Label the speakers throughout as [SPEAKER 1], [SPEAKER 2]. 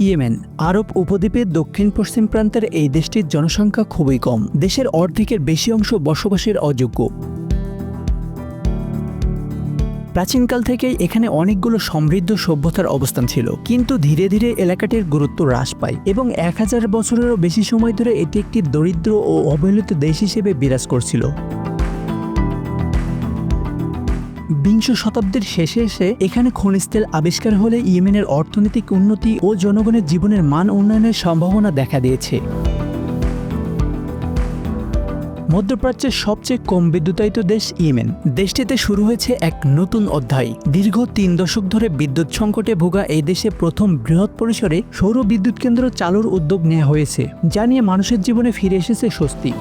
[SPEAKER 1] Yemen. আরব উপদ্বীপের দক্ষিণ পশ্চিম প্রান্তের এই দেশটির জনসংখ্যা খুবই কম। দেশের অর্ধেকের বেশি অংশ বসবাসের অযোগ্য। প্রাচীনকাল থেকেই এখানে অনেকগুলো সমৃদ্ধ সভ্যতার অবস্থান ছিল। কিন্তু ধীরে ধীরে এলাকাটির গুরুত্ব হ্রাস পায় এবং এক হাজার বছরেরও বেশি সময় ধরে এটি একটি দরিদ্র ও অবহেলিত দেশ হিসেবে বিরাজ করছিল। বিংশ শতাব্দীর শেষে এসে এখানে খনিজ তেল আবিষ্কার হলে ইয়েমেনের অর্থনৈতিক উন্নতি ও জনগণের জীবনের মান উন্নয়নের সম্ভাবনা দেখা দিয়েছে। মধ্যপ্রাচ্যের সবচেয়ে কম বিদ্যুতায়িত দেশ ইয়েমেন। দেশটিতে শুরু হয়েছে এক নতুন অধ্যায়। দীর্ঘ তিন দশক ধরে বিদ্যুৎ সংকটে ভোগা এই দেশে প্রথম বৃহৎ পরিসরে সৌর বিদ্যুৎ কেন্দ্র চালুর উদ্যোগ নেওয়া হয়েছে, যা নিয়ে মানুষের জীবনে ফিরে এসেছে স্বস্তি।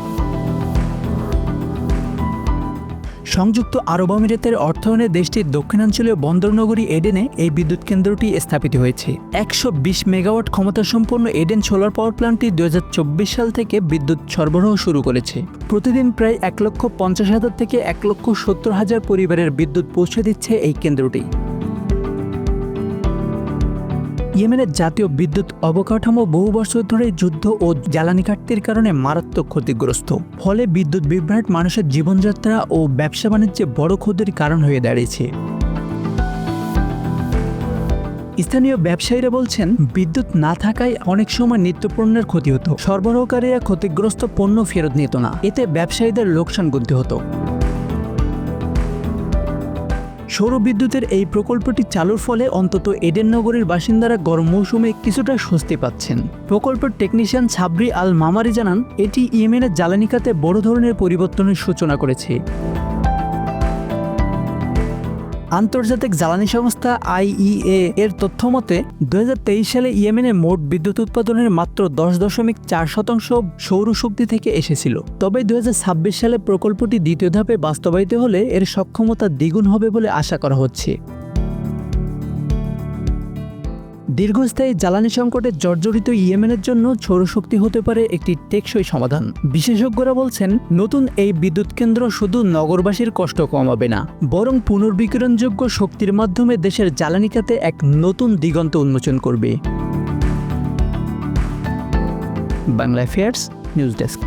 [SPEAKER 1] সংযুক্ত আরব আমিরাতের অর্থায়নে দেশটির দক্ষিণাঞ্চলীয় বন্দরনগরী এডেনে এই বিদ্যুৎ কেন্দ্রটি স্থাপিত হয়েছে। একশো বিশ মেগাওয়াট ক্ষমতাসম্পন্ন এডেন সোলার পাওয়ার প্ল্যান্টটি দু হাজার চব্বিশ সাল থেকে বিদ্যুৎ সরবরাহ শুরু করেছে। প্রতিদিন প্রায় এক লক্ষ পঞ্চাশ হাজার থেকে এক লক্ষ সত্তর হাজার পরিবারের বিদ্যুৎ পৌঁছে দিচ্ছে এই কেন্দ্রটি। ইয়েমেনের জাতীয় বিদ্যুৎ অবকাঠামো বহু বছর ধরে যুদ্ধ ও জ্বালানি ঘাটতির কারণে মারাত্মক ক্ষতিগ্রস্ত। ফলে বিদ্যুৎ বিভ্রাট মানুষের জীবনযাত্রা ও ব্যবসা বাণিজ্যে বড় ক্ষতির কারণ হয়ে দাঁড়িয়েছে। স্থানীয় ব্যবসায়ীরা বলছেন, বিদ্যুৎ না থাকায় অনেক সময় নিত্যপণ্যের ক্ষতি হতো। সরবরাহকারীরা ক্ষতিগ্রস্ত পণ্য ফেরত নিত না। এতে ব্যবসায়ীদের লোকসান গুনতে হতো। সৌরবিদ্যুতের এই প্রকল্পটি চালুর ফলে অন্তত এডেন নগরের বাসিন্দারা গরম মৌসুমে কিছুটা স্বস্তি পাচ্ছেন। প্রকল্পের টেকনিশিয়ান সাবরি আল মামারি জানান, এটি ইয়েমেনের জ্বালানি খাতে বড় ধরনের পরিবর্তনের সূচনা করেছে। আন্তর্জাতিক জ্বালানি সংস্থা আইইএ এর তথ্য মতে দু সালে ইয়েমেনে মোট বিদ্যুৎ উৎপাদনের মাত্র দশ দশমিক চার শতাংশ সৌরশক্তি থেকে এসেছিল। তবে দু হাজার ছাব্বিশ সালে প্রকল্পটি দ্বিতীয় ধাপে বাস্তবায়িত হলে এর সক্ষমতা দ্বিগুণ হবে বলে আশা করা হচ্ছে। দীর্ঘস্থায়ী জ্বালানি সংকটে জর্জরিত ইয়েমেনের জন্য সৌরশক্তি হতে পারে একটি টেকসই সমাধান। বিশেষজ্ঞরা বলছেন, নতুন এই বিদ্যুৎ কেন্দ্র শুধু নগরবাসীর কষ্ট কমাবে না, বরং পুনর্বিকিরণযোগ্য শক্তির মাধ্যমে দেশের জ্বালানি খাতে এক নতুন দিগন্ত উন্মোচন করবে। Bangla affairs news desk.